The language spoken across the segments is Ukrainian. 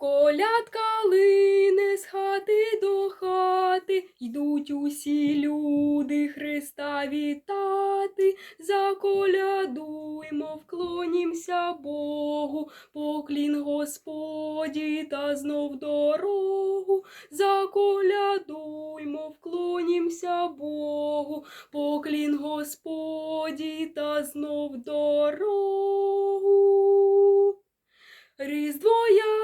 Колядка лине з хати до хати, йдуть усі люди Христа вітати, заколядуймо, вклонімся Богу, поклін Господі та знов дорогу, заколядуймо, вклонімся Богу, поклін Господі та знов дорогу. Різдво ялинка,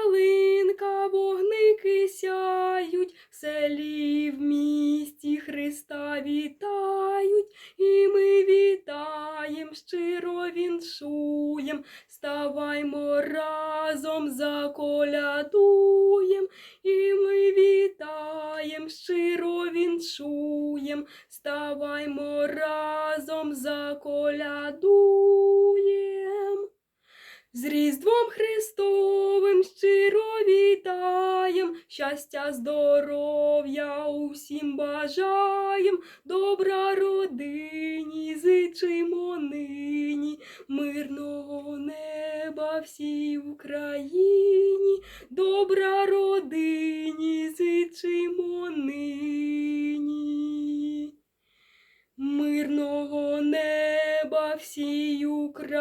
вітають, і ми вітаєм, щиро віншуєм, ставаймо разом заколядуєм, і ми вітаєм, щиро віншуєм, ставаймо разом заколядуєм. З Різдвом вітаєм, щастя, здоров'я усім бажаєм, добра родині зичимо нині, мирного неба всій Україні, добра родині зичимо нині. Мирного неба всій Україні.